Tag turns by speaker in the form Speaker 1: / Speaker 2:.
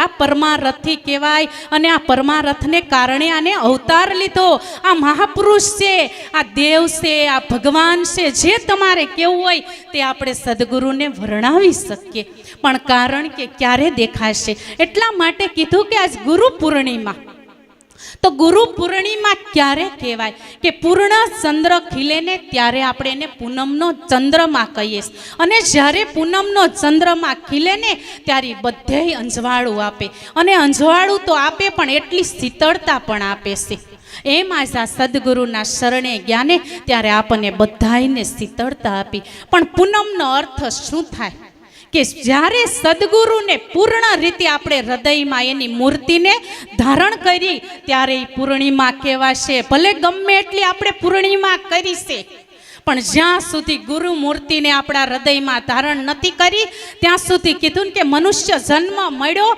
Speaker 1: આ પરમારથી કહેવાય અને આ પરમારથને કારણે આને અવતાર લીધો. આ મહાપુરુષ છે, આ દેવ છે, આ ભગવાન છે, જે તમારે કેવું હોય તે આપણે સદગુરુને વર્ણવી શકીએ. પણ કારણ કે ક્યારે દેખાશે? એટલા માટે કીધું કે આજ ગુરુ પૂર્ણિમા. તો ગુરુ પૂર્ણિમા ક્યારે કહેવાય? કે પૂર્ણ ચંદ્ર ખીલે ને ત્યારે આપણે એને પૂનમનો ચંદ્રમા કહીએ અને જ્યારે પૂનમનો ચંદ્રમા ખીલે ને ત્યારે બધે અંજવાળું આપે. અને અંજવાળું તો આપે પણ એટલી શીતળતા પણ આપે છે. એમ આજ સદગુરુના શરણે જ્ઞાને ત્યારે આપણને બધાયને શીતળતા આપી. પણ પૂનમનો અર્થ શું થાય? કે જ્યારે સદગુરુને પૂર્ણ રીતે આપણે હૃદયમાં એની મૂર્તિને ધારણ કરી, ત્યારે એ પૂર્ણિમા કહેવાશે. ભલે ગમે એટલી આપણે પૂર્ણિમા કરી છે, પણ જ્યાં સુધી ગુરુ મૂર્તિને આપણા હૃદયમાં ધારણ નથી કરી, ત્યાં સુધી કીધું ને કે મનુષ્ય જન્મ મળ્યો